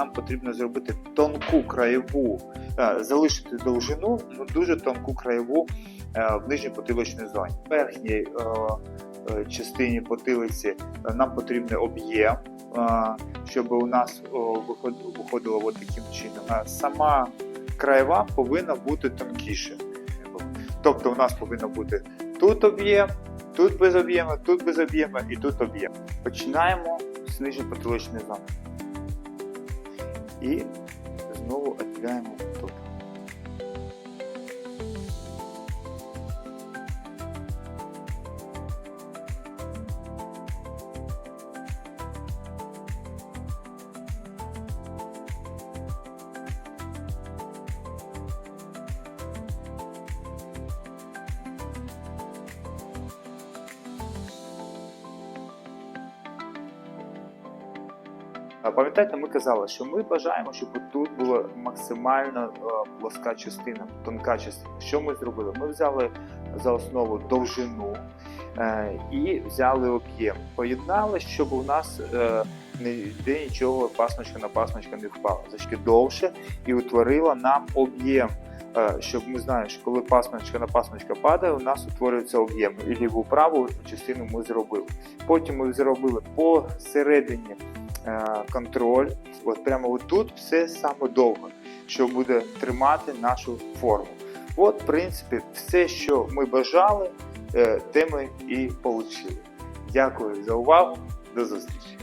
нам потрібно зробити тонку краєву, е, залишити довжину, ну дуже тонку краєву е, в нижній потилочній зоні. В верхній е, частині потилиці нам потрібний об'єм, щоб у нас виходило от таким чином. Сама краєва повинна бути тонкіше. Тобто у нас повинно бути тут об'єм, тут без об'єму, тут без об'єму і тут об'єм. Починаємо з нижньої потиличної зони. І знову відділяємо тут. Пам'ятаєте, ми казали, що ми бажаємо, щоб тут була максимально е, плоска частина, тонка частина. Що ми зробили? Ми взяли за основу довжину е, і взяли об'єм. Поєднали, щоб у нас е, ніде нічого пасмочка на пасмочка не впала. Значки довше і утворила нам об'єм. Щоб ми знали, що коли пасмочка на пасмочка падає, у нас утворюється об'єм. І ліву праву частину ми зробили. Потім ми зробили посередині контроль. От прямо отут все саме довго, що буде тримати нашу форму. От, в принципі, все, що ми бажали, е, те ми і отримали. Дякую за увагу. До зустрічі!